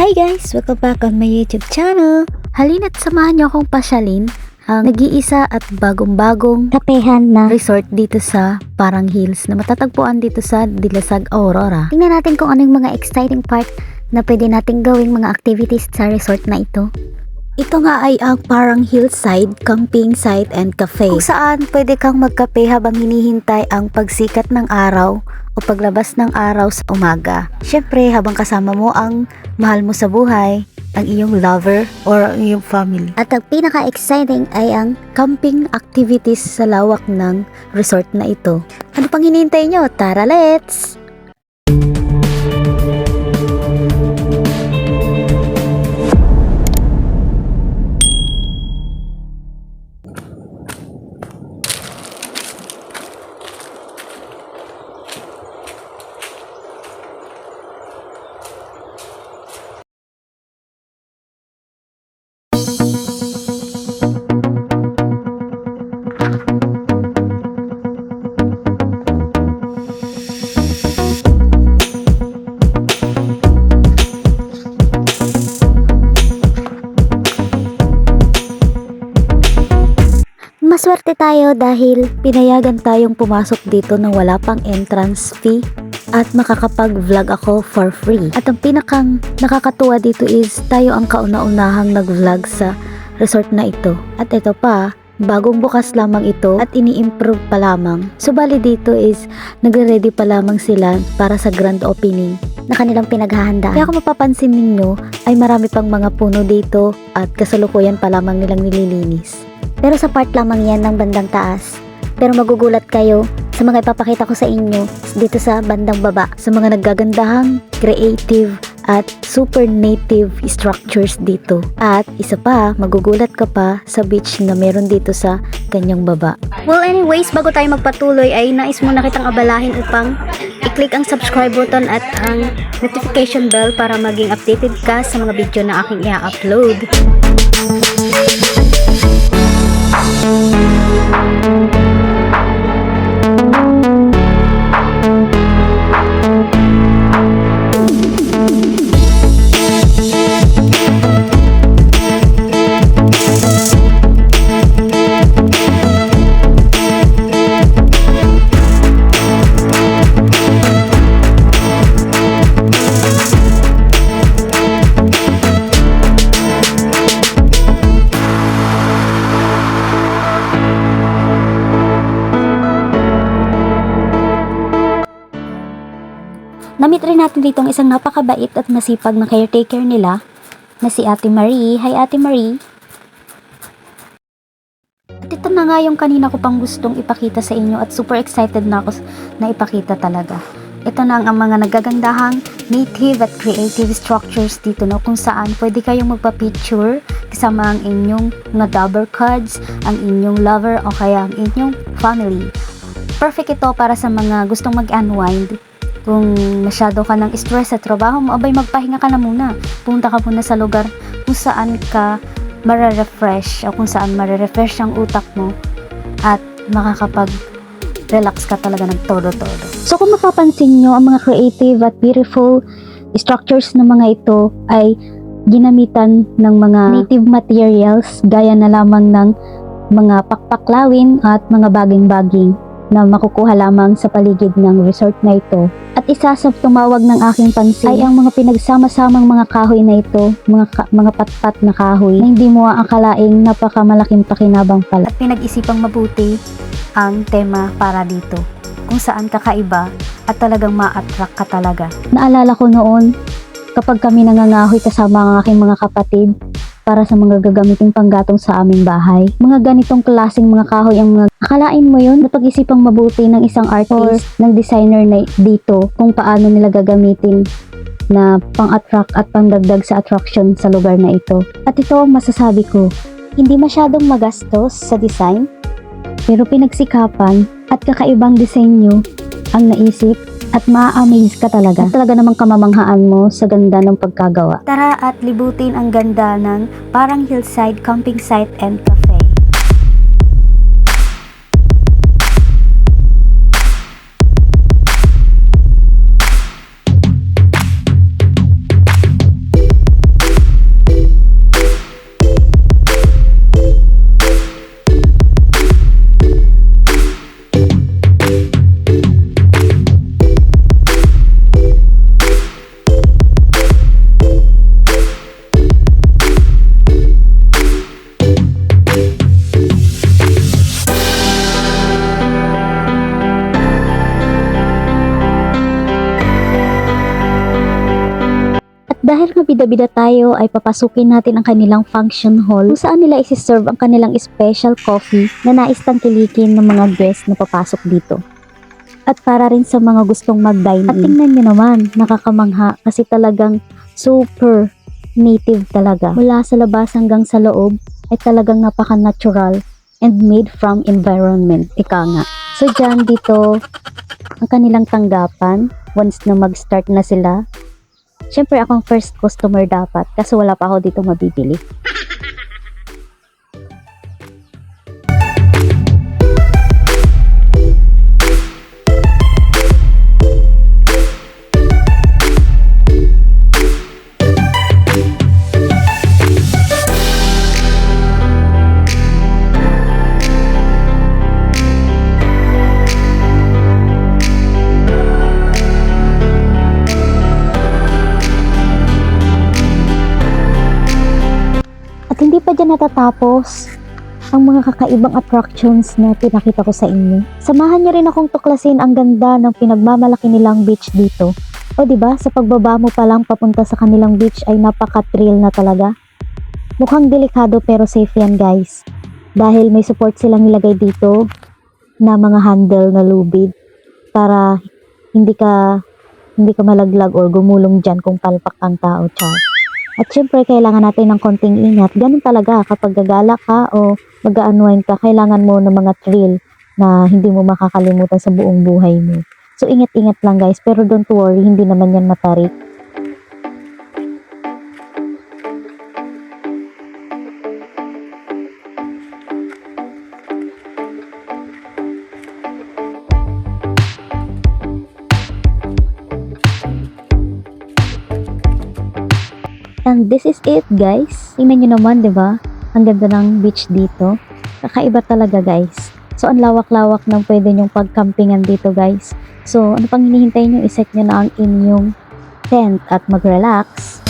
Hi guys! Welcome back on my YouTube channel! Halina't samahan niyo akong pasyalin ang nag-iisa at bagong-bagong kapehan na resort dito sa Parang Hills na matatagpuan dito sa Dilasag, Aurora. Tingnan natin kung ano yung mga exciting part na pwede nating gawing mga activities sa resort na ito. Ito nga ay ang Parang Hillside Camping Site and Cafe kung saan pwede kang magkape habang hinihintay ang pagsikat ng araw o paglabas ng araw sa umaga. Siyempre, habang kasama mo ang mahal mo sa buhay, ang iyong lover or ang iyong family. At ang pinaka-exciting ay ang camping activities sa lawak ng resort na ito. Ano pang hinihintay nyo? Tara, let's! Maswerte tayo dahil pinayagan tayong pumasok dito na wala pang entrance fee at makakapag-vlog ako for free. At ang pinakang nakakatuwa dito is tayo ang kauna-unahang nag-vlog sa resort na ito. At ito pa, bagong bukas lamang ito at ini-improve pa lamang. Subali dito is nagre-ready pa lamang sila para sa grand opening na kanilang pinaghahandaan. Kaya kung mapapansin ninyo ay marami pang mga puno dito at kasalukuyan pa lamang nilang nililinis. Pero sa part lamang yan ng bandang taas. Pero magugulat kayo sa mga ipapakita ko sa inyo dito sa bandang baba sa mga naggagandahang creative at super native structures dito. At isa pa, magugulat ka pa sa beach na meron dito sa kanyang baba. Well anyways, bago tayo magpatuloy ay nais muna kitang abalahin upang i-click ang subscribe button at ang notification bell para maging updated ka sa mga video na aking i-upload. Namit rin natin dito ang isang napakabait at masipag na caretaker nila na si Ate Marie. Hi Ate Marie! At ito na nga yung kanina ko pang gustong ipakita sa inyo at super excited na ako na ipakita talaga. Ito na ang mga nagagandahang native at creative structures dito no kung saan pwede kayong magpa-picture kasama ang inyong mga double cards, ang inyong lover o kaya ang inyong family. Perfect ito para sa mga gustong mag-unwind kung masyado ka ng stress sa trabaho mo, abay magpahinga ka na muna. Punta ka muna sa lugar kung saan ka marerefresh o kung saan marerefresh ang utak mo at makakapag relax ka talaga ng todo-todo. So kung mapapansin nyo, ang mga creative at beautiful structures na mga ito ay ginamitan ng mga native materials gaya na lamang ng mga pakpaklawin at mga baging-baging na makukuha lamang sa paligid ng resort na ito. At isa sa tumawag ng aking pansin ay ang mga pinagsama-samang mga kahoy na ito, mga ka- mga patpat na kahoy na hindi mo aakalaing napakamalaking pakinabang pala. At pinag-isipang mabuti ang tema para dito kung saan kakaiba at talagang ma-attract ka talaga. Naalala ko noon kapag kami nangangahoy kasama ang aking mga kapatid para sa mga gagamiting panggatong sa aming bahay. Mga ganitong klaseng mga kahoy ang mga akalain mo yun napag-isipang mabuti ng isang artist, ng designer na dito kung paano nila gagamitin na pang-attract at pangdagdag sa attraction sa lugar na ito. At ito ang masasabi ko, hindi masyadong magastos sa design, pero pinagsikapan at kakaibang disenyo ang naisip at ma-amaze ka talaga. At talaga namang kamamanghaan mo sa ganda ng pagkagawa. Tara at libutin ang ganda ng parang hillside camping site and cafe. Nga bida-bida tayo ay papasukin natin ang kanilang function hall kung saan nila isi-serve ang kanilang special coffee na nais tangkilikin ng mga guests na papasok dito. At para rin sa mga gustong mag-dine in. At tingnan nyo naman, nakakamangha kasi talagang super native talaga. Mula sa labas hanggang sa loob ay talagang napaka-natural and made from environment. Ika nga. So dyan dito, ang kanilang tanggapan, once na mag-start na sila, Siyempre, akong first customer dapat kasi wala pa ako dito mabibili. natatapos ang mga kakaibang attractions na pinakita ko sa inyo. Samahan niyo rin akong tuklasin ang ganda ng pinagmamalaki nilang beach dito. O di ba sa pagbaba mo pa lang papunta sa kanilang beach ay napaka-thrill na talaga. Mukhang delikado pero safe yan guys. Dahil may support silang nilagay dito na mga handle na lubid para hindi ka hindi ka malaglag or gumulong dyan kung palpak ang tao, char. At syempre, kailangan natin ng konting ingat. Ganun talaga, kapag gagala ka o mag-unwind ka, kailangan mo ng mga thrill na hindi mo makakalimutan sa buong buhay mo. So, ingat-ingat lang guys. Pero don't worry, hindi naman yan matarik. This is it guys. Tingnan nyo naman, di ba? Ang ganda ng beach dito. Kakaiba talaga guys. So, ang lawak-lawak ng pwede nyong pagcampingan dito guys. So, ano pang hinihintay nyo? Iset nyo na ang inyong tent at mag-relax.